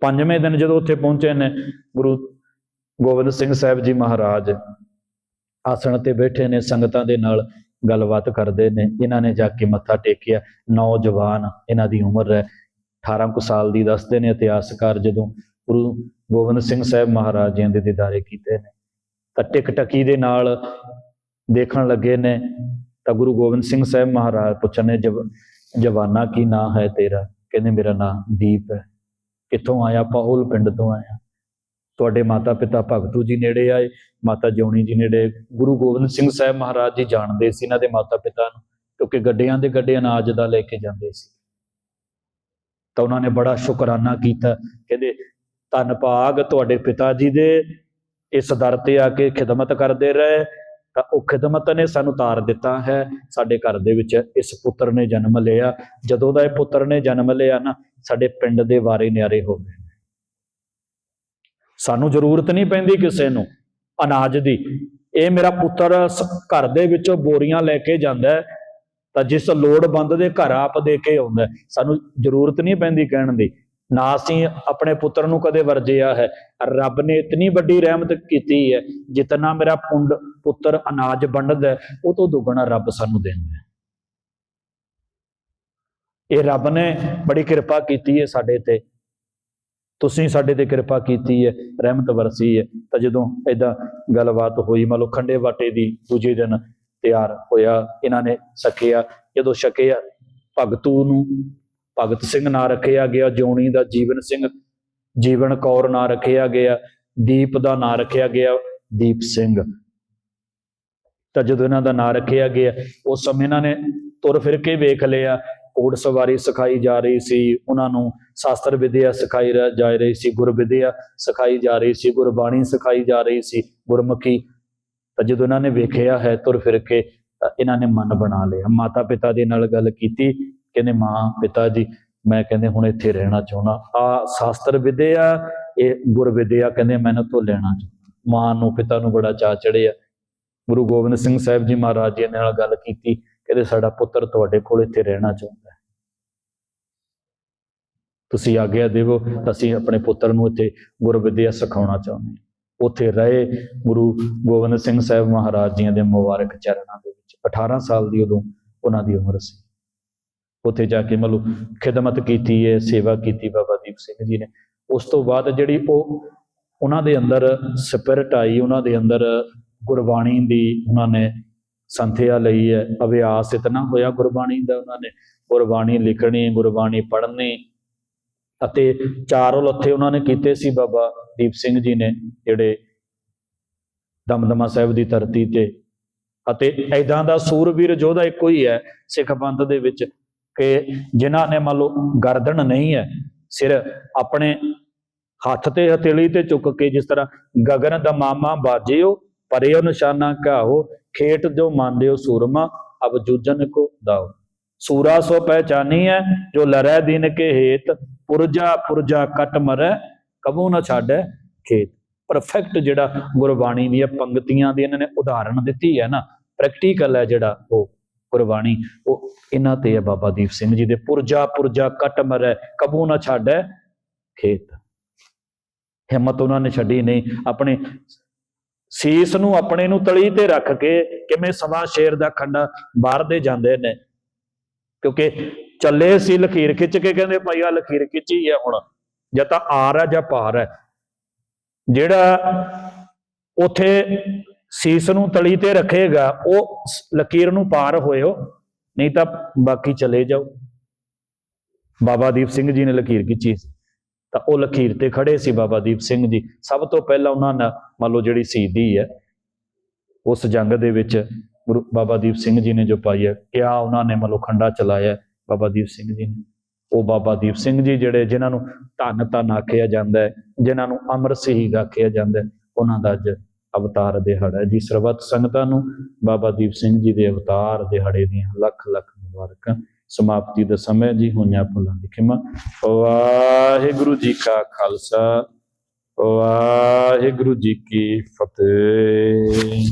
ਪੰਜਵੇਂ ਦਿਨ ਜਦੋਂ ਉੱਥੇ ਪਹੁੰਚੇ ਨੇ, ਗੁਰੂ ਗੋਬਿੰਦ ਸਿੰਘ ਸਾਹਿਬ ਜੀ ਮਹਾਰਾਜ ਆਸਣ ਤੇ ਬੈਠੇ ਨੇ, ਸੰਗਤਾਂ ਦੇ ਨਾਲ ਗੱਲਬਾਤ ਕਰਦੇ ਨੇ। ਇਹਨਾਂ ਨੇ ਜਾ ਕੇ ਮੱਥਾ ਟੇਕਿਆ। ਨੌਜਵਾਨ ਇਹਨਾਂ ਦੀ ਉਮਰ ਹੈ 18 ਕੁ ਸਾਲ ਦੀ ਦੱਸਦੇ ਨੇ ਇਤਿਹਾਸਕਾਰ ਜਦੋਂ ਗੁਰੂ ਗੋਬਿੰਦ ਸਿੰਘ ਸਾਹਿਬ ਮਹਾਰਾਜ ਜੀ ਦੇ ਦੀਦਾਰੇ ਕੀਤੇ ਨੇ। ਤਾਂ ਟਿਕ ਟਕੀ ਦੇ ਨਾਲ ਦੇਖਣ ਲੱਗੇ ਨੇ, ਤਾਂ ਗੁਰੂ ਗੋਬਿੰਦ ਸਿੰਘ ਸਾਹਿਬ ਮਹਾਰਾਜ ਪੁੱਛਣੇ ਜਵ, ਜਵਾਨਾ ਕੀ ਨਾਂ ਹੈ ਤੇਰਾ? ਕਹਿੰਦੇ, ਮੇਰਾ ਨਾਂ ਦੀਪ ਹੈ। ਕਿੱਥੋਂ ਆਇਆ ਪਾਹੁਲ ਪਿੰਡ ਤੋਂ ਆਇਆ ਤੁਹਾਡੇ ਮਾਤਾ ਪਿਤਾ ਭਗਤੂ ਜੀ ਨੇੜੇ ਆਏ, ਮਾਤਾ ਜਿਉਣੀ ਜੀ ਨੇੜੇ ਗੁਰੂ ਗੋਬਿੰਦ ਸਿੰਘ ਸਾਹਿਬ ਮਹਾਰਾਜ ਜੀ ਜਾਣਦੇ ਸੀ ਇਹਨਾਂ ਦੇ ਮਾਤਾ ਪਿਤਾ ਨੂੰ, ਕਿਉਂਕਿ ਗੱਡਿਆਂ ਦੇ ਗੱਡੇ ਅਨਾਜ ਦਾ ਲੈ ਕੇ ਜਾਂਦੇ ਸੀ। ਤਾਂ ਉਹਨਾਂ ਨੇ ਬੜਾ ਸ਼ੁਕਰਾਨਾ ਕੀਤਾ, ਕਹਿੰਦੇ, ਧੰਨ ਭਾਗ ਤੁਹਾਡੇ ਪਿਤਾ ਜੀ ਦੇ, ਇਸ ਦਰ ਤੇ ਆ ਕੇ ਖਿਦਮਤ ਕਰਦੇ ਰਹੇ ਤਾਂ ਉਹ ਖਿਦਮਤ ਨੇ ਸਾਨੂੰ ਤਾਰ ਦਿੱਤਾ ਹੈ। ਸਾਡੇ ਘਰ ਦੇ ਵਿੱਚ ਇਸ ਪੁੱਤਰ ਨੇ ਜਨਮ ਲਿਆ। ਜਦੋਂ ਦਾ ਇਹ ਪੁੱਤਰ ਨੇ ਜਨਮ ਲਿਆ ਨਾ, ਸਾਡੇ ਪਿੰਡ ਦੇ ਵਾਰੇ ਨਿਆਰੇ ਹੋ ਗਏ। ਸਾਨੂੰ ਜ਼ਰੂਰਤ ਨਹੀਂ ਪੈਂਦੀ ਕਿਸੇ ਨੂੰ ਅਨਾਜ ਦੀ। ਇਹ ਮੇਰਾ ਪੁੱਤਰ ਘਰ ਦੇ ਵਿੱਚੋਂ ਬੋਰੀਆਂ ਲੈ ਕੇ ਜਾਂਦਾ ਤਾਂ ਜਿਸ ਲੋੜਵੰਦ ਦੇ ਘਰ ਆਪ ਦੇ ਕੇ ਆਉਂਦਾ ਸਾਨੂੰ ਜ਼ਰੂਰਤ ਨਹੀਂ ਪੈਂਦੀ ਕਹਿਣ ਦੀ। ਨਾ ਅਸੀਂ ਆਪਣੇ ਪੁੱਤਰ ਨੂੰ ਕਦੇ ਵਰਜਿਆ ਹੈ। ਰੱਬ ਨੇ ਇਤਨੀ ਵੱਡੀ ਰਹਿਮਤ ਕੀਤੀ ਹੈ, ਜਿਤਨਾ ਮੇਰਾ ਪੁੰਡ ਪੁੱਤਰ ਅਨਾਜ ਵੰਡਦਾ ਉਹ ਤੋਂ ਦੁੱਗਣਾ ਰੱਬ ਸਾਨੂੰ ਦਿੰਦਾ ਇਹ ਰੱਬ ਨੇ ਬੜੀ ਕਿਰਪਾ ਕੀਤੀ ਹੈ ਸਾਡੇ ਤੇ। ਤੁਸੀਂ ਸਾਡੇ ਤੇ ਕਿਰਪਾ ਕੀਤੀ ਹੈ, ਰਹਿਮਤ ਵਰਸੀ ਹੈ। ਤਾਂ ਜਦੋਂ ਐਦਾਂ ਗੱਲਬਾਤ ਹੋਈ, ਮੰਨ ਲਓ ਖੰਡੇ ਵਾਟੇ ਦੀ ਦੂਜੇ ਦਿਨ ਤਿਆਰ ਹੋਇਆ, ਇਹਨਾਂ ਨੇ ਸਕਿਆ ਜਦੋਂ ਛਕਿਆ, ਭਗਤੂ ਨੂੰ ਭਗਤ ਸਿੰਘ ਨਾਂ ਰੱਖਿਆ ਗਿਆ, ਜੋਣੀ ਦਾ ਜੀਵਨ ਸਿੰਘ, ਜੀਵਨ ਕੌਰ ਨਾਂ ਰੱਖਿਆ ਗਿਆ, ਦੀਪ ਦਾ ਨਾਂ ਰੱਖਿਆ ਗਿਆ, ਦੀਪ ਸਿੰਘ। ਤਾਂ ਜਦੋਂ ਇਹਨਾਂ ਦਾ ਨਾਂ ਰੱਖਿਆ ਗਿਆ, ਉਸ ਸਮੇਂ ਇਹਨਾਂ ਨੇ ਤੁਰ ਫਿਰ ਕੇ ਵੇਖ ਲਿਆ ਘੋੜ ਸਵਾਰੀ ਸਿਖਾਈ ਜਾ ਰਹੀ ਸੀ, ਉਹਨਾਂ ਨੂੰ ਸ਼ਾਸਤਰ ਵਿਦਿਆ ਸਿਖਾਈ ਜਾ ਰਹੀ ਸੀ, ਗੁਰ ਵਿਦਿਆ ਸਿਖਾਈ ਜਾ ਰਹੀ ਸੀ ਗੁਰਬਾਣੀ ਸਿਖਾਈ ਜਾ ਰਹੀ ਸੀ, ਗੁਰਮੁਖੀ। ਤਾਂ ਜਦੋਂ ਇਹਨਾਂ ਨੇ ਵੇਖਿਆ ਹੈ, ਤੁਰ ਫਿਰ ਕੇ ਤਾਂ ਇਹਨਾਂ ਨੇ ਮਨ ਬਣਾ ਲਿਆ। ਮਾਤਾ ਪਿਤਾ ਦੇ ਨਾਲ ਗੱਲ ਕੀਤੀ, ਕਹਿੰਦੇ ਮਾਂ ਪਿਤਾ ਜੀ, ਮੈਂ ਕਹਿੰਦੇ, ਹੁਣ ਇੱਥੇ ਰਹਿਣਾ ਚਾਹੁੰਦਾ। ਆ ਸ਼ਾਸਤਰ ਵਿਦਿਆ, ਇਹ ਗੁਰ ਵਿਦਿਆ, ਕਹਿੰਦੇ ਮੈਨੂੰ ਤੋਂ ਲੈਣਾ ਚਾਹੁੰਦਾ। ਮਾਂ ਨੂੰ, ਪਿਤਾ ਨੂੰ ਬੜਾ ਚਾਅ ਚੜਿਆ ਗੁਰੂ ਗੋਬਿੰਦ ਸਿੰਘ ਸਾਹਿਬ ਜੀ ਮਹਾਰਾਜ ਜੀ ਨਾਲ ਗੱਲ ਕੀਤੀ ਕਹਿੰਦੇ ਸਾਡਾ ਪੁੱਤਰ ਤੁਹਾਡੇ ਕੋਲ ਇੱਥੇ ਰਹਿਣਾ ਚਾਹੁੰਦਾ ਹੈ। ਤੁਸੀਂ ਆਗਿਆ ਦੇਵੋ, ਅਸੀਂ ਆਪਣੇ ਪੁੱਤਰ ਨੂੰ ਇੱਥੇ ਗੁਰ ਵਿਦਿਆ ਸਿਖਾਉਣਾ ਚਾਹੁੰਦੇ ਹਾਂ। ਉੱਥੇ ਰਹੇ ਗੁਰੂ ਗੋਬਿੰਦ ਸਿੰਘ ਸਾਹਿਬ ਮਹਾਰਾਜ ਜੀ ਦੇ ਮੁਬਾਰਕ ਚਰਨਾਂ ਦੇ ਵਿੱਚ। 18 ਸਾਲ ਦੀ ਉਦੋਂ ਉਹਨਾਂ ਦੀ ਉਮਰ ਸੀ। ਉੱਥੇ ਜਾ ਕੇ ਮਤਲਬ ਖਿਦਮਤ ਕੀਤੀ ਹੈ ਸੇਵਾ ਕੀਤੀ ਬਾਬਾ ਦੀਪ ਸਿੰਘ ਜੀ ਨੇ। ਉਸ ਤੋਂ ਬਾਅਦ ਜਿਹੜੀ ਉਹ, ਉਹਨਾਂ ਦੇ ਅੰਦਰ ਸਪਿਰਟ ਆਈ, ਉਹਨਾਂ ਦੇ ਅੰਦਰ ਗੁਰਬਾਣੀ ਦੀ ਉਹਨਾਂ ਨੇ ਸੰਥਿਆ ਲਈ ਹੈ, ਅਭਿਆਸ ਇਤਨਾ ਹੋਇਆ ਗੁਰਬਾਣੀ ਦਾ ਉਹਨਾਂ ਨੇ। ਗੁਰਬਾਣੀ ਲਿਖਣੀ, ਗੁਰਬਾਣੀ ਪੜ੍ਹਨੀ ਅਤੇ ਚਾਰੋਂ ਲੱਥੇ ਉਹਨਾਂ ਨੇ ਕੀਤੇ ਸੀ ਬਾਬਾ ਦੀਪ ਸਿੰਘ ਜੀ ਨੇ, ਜਿਹੜੇ ਦਮਦਮਾ ਸਾਹਿਬ ਦੀ ਧਰਤੀ ਤੇ। ਅਤੇ ਐਦਾਂ ਦਾ ਸੂਰਵੀਰ ਯੋਧਾ ਇੱਕੋ ਹੀ ਹੈ ਸਿੱਖ ਪੰਥ ਦੇ ਵਿੱਚ ਕਿ ਜਿਨ੍ਹਾਂ ਨੇ ਮੰਨ ਲਓ ਗਰਦਨ ਨਹੀਂ ਹੈ, ਸਿਰ ਆਪਣੇ ਹੱਥ ਤੇ, ਹਥੇਲੀ ਤੇ ਚੁੱਕ ਕੇ ਜਿਸ ਤਰ੍ਹਾਂ ਗਗਨ ਦਾ ਮਾਮਾ ਬਾਜਿਓ ਪਰਿਓ ਨਿਸ਼ਾਨਾ ਕਾਹੋ ਖੇਟ ਜੋ ਮੰਨਦੇ ਹੋ ਸੂਰਮਾ, ਅਬ ਜੂਜਨ ਕੋ ਦਾਓ। ਸੂਰਾ ਸੋ ਪਹਿਚਾਨੀ ਹੈ ਜੋ ਲਰੈ ਦਿਨ ਕੇ ਹੇਤ, ਪੁਰਜਾ ਪੁਰਜਾ ਕਟ ਮਰੈ, ਕਬੂ ਨਾ ਛਾੜੈ ਖੇਤ। ਪਰਫੈਕਟ ਜਿਹੜਾ ਗੁਰਬਾਣੀ ਦੀਆਂ ਪੰਕਤੀਆਂ ਦੀ ਇਹਨਾਂ ਨੇ ਉਦਾਹਰਣ ਦਿੱਤੀ ਹੈ ਨਾ ਪ੍ਰੈਕਟੀਕਲ ਹੈ ਜਿਹੜਾ ਉਹ ਗੁਰਬਾਣੀ। ਉਹ ਇਹਨਾਂ ਤੇ ਹੈ ਬਾਬਾ ਦੀਪ ਸਿੰਘ ਜੀ ਦੇ, ਪੁਰਜਾ ਪੁਰਜਾ ਕਟ ਮਰੈ, ਕਬੂ ਨਾ ਛਾੜੈ ਖੇਤ। ਹਿੰਮਤ ਉਹਨਾਂ ਨੇ ਛੱਡੀ ਨਹੀਂ, ਆਪਣੇ ਸੀਸ ਨੂੰ ਆਪਣੇ ਨੂੰ ਤਲੀ ਤੇ ਰੱਖ ਕੇ ਕਿਵੇਂ ਸਵਾ ਸ਼ੇਰ ਦਾ ਖੰਡਾ ਬਾਹਰ ਦੇ ਜਾਂਦੇ ਨੇ। ਕਿਉਂਕਿ ਚੱਲੇ ਸੀ ਲਖੀਰ ਖਿੱਚ ਕੇ ਕਹਿੰਦੇ ਭਾਈ ਆ ਲਖੀਰ ਖਿੱਚੀ ਹੈ ਹੁਣ, ਜਾਂ ਤਾਂ ਆਰ ਹੈ ਜਾਂ ਪਾਰ ਹੈ ਜਿਹੜਾ ਉਥੇ ਸੀਸ ਨੂੰ ਤਲੀ ਤੇ ਰੱਖੇਗਾ, ਉਹ ਲਕੀਰ ਨੂੰ ਪਾਰ ਹੋਇਓ, ਨਹੀਂ ਤਾਂ ਬਾਕੀ ਚਲੇ ਜਾਓ। ਬਾਬਾ ਦੀਪ ਸਿੰਘ ਜੀ ਨੇ ਲਕੀਰ ਖਿੱਚੀ ਸੀ। ਤਾਂ ਉਹ ਲਖੀਰ ਤੇ ਖੜੇ ਸੀ ਬਾਬਾ ਦੀਪ ਸਿੰਘ ਜੀ। ਸਭ ਤੋਂ ਪਹਿਲਾਂ ਉਹਨਾਂ ਨੇ ਮੰਨ ਲਓ ਜਿਹੜੀ ਸ਼ਹੀਦੀ ਹੈ ਉਸ ਜੰਗ ਦੇ ਵਿੱਚ ਗੁਰੂ ਬਾਬਾ ਦੀਪ ਸਿੰਘ ਜੀ ਨੇ ਜੋ ਪਾਈ ਹੈ ਕਿਆ ਉਹਨਾਂ ਨੇ ਮੰਨ ਲਓ ਖੰਡਾ ਚਲਾਇਆ ਬਾਬਾ ਦੀਪ ਸਿੰਘ ਜੀ ਨੇ। ਉਹ ਬਾਬਾ ਦੀਪ ਸਿੰਘ ਜੀ ਜਿਹੜੇ ਜਿਨ੍ਹਾਂ ਨੂੰ ਧੰਨ ਧੰਨ ਆਖਿਆ ਜਾਂਦਾ ਹੈ ਜਿਨ੍ਹਾਂ ਨੂੰ ਅਮਰ ਸ਼ਹੀਦ ਆਖਿਆ ਜਾਂਦਾ ਹੈ, ਉਹਨਾਂ ਦਾ ਅੱਜ ਅਵਤਾਰ ਦਿਹਾੜਾ ਜੀ ਸਰਬੱਤ ਸੰਗਤਾਂ ਨੂੰ ਬਾਬਾ ਦੀਪ ਸਿੰਘ ਜੀ ਦੇ ਅਵਤਾਰ ਦਿਹਾੜੇ ਦੀਆਂ ਲੱਖ ਲੱਖ ਮੁਬਾਰਕਾਂ। ਸਮਾਪਤੀ ਦਾ ਸਮੇਂ ਜੀ, ਹੋਈਆਂ ਭੁੱਲਾਂ ਦੀ ਖਿਮਾ। ਵਾਹਿਗੁਰੂ ਜੀ ਕਾ ਖਾਲਸਾ, ਵਾਹਿਗੁਰੂ ਜੀ ਕੀ ਫਤਿਹ।